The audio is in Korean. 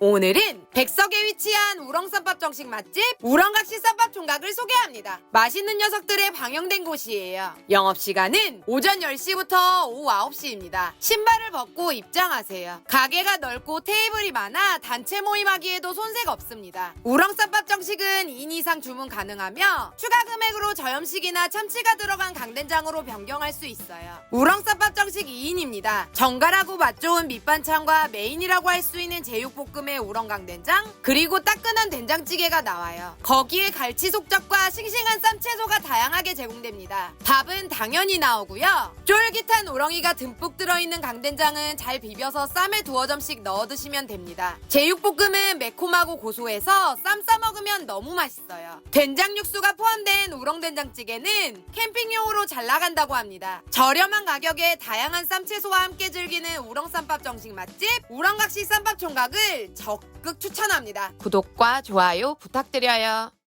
오늘은 백석에 위치한 우렁쌈밥 정식 맛집 우렁각시 쌈밥 총각을 소개합니다. 맛있는 녀석들의 방영된 곳이에요. 영업시간은 오전 10시부터 오후 9시입니다. 신발을 벗고 입장하세요. 가게가 넓고 테이블이 많아 단체 모임하기에도 손색 없습니다. 우렁쌈밥 정식은 2인 이상 주문 가능하며 추가 금액으로 저염식이나 참치가 들어간 강된장으로 변경할 수 있어요. 우렁쌈밥 정식 2인입니다. 정갈하고 맛 좋은 밑반찬과 메인이라고 할 수 있는 제육볶음에 우렁강 된장 그리고 따끈한 된장찌개가 나와요. 거기에 갈치 속젓과 싱싱한 쌈채소가 다양하게 제공됩니다. 밥은 당연히 나오고요. 쫄깃한 우렁이가 듬뿍 들어있는 강된장은 잘 비벼서 쌈에 두어 점씩 넣어 드시면 됩니다. 제육볶음은 매콤하고 고소해서 쌈 싸 먹으면 너무 맛있어요. 된장 육수가 포함된 우렁된장찌개는 캠핑용으로 잘 나간다고 합니다. 저렴한 가격에 다양한 쌈채소와 함께 즐기는 우렁쌈밥 정식 맛집 우렁각시 쌈밥 총각을 적극 추천합니다. 구독과 좋아요 부탁드려요.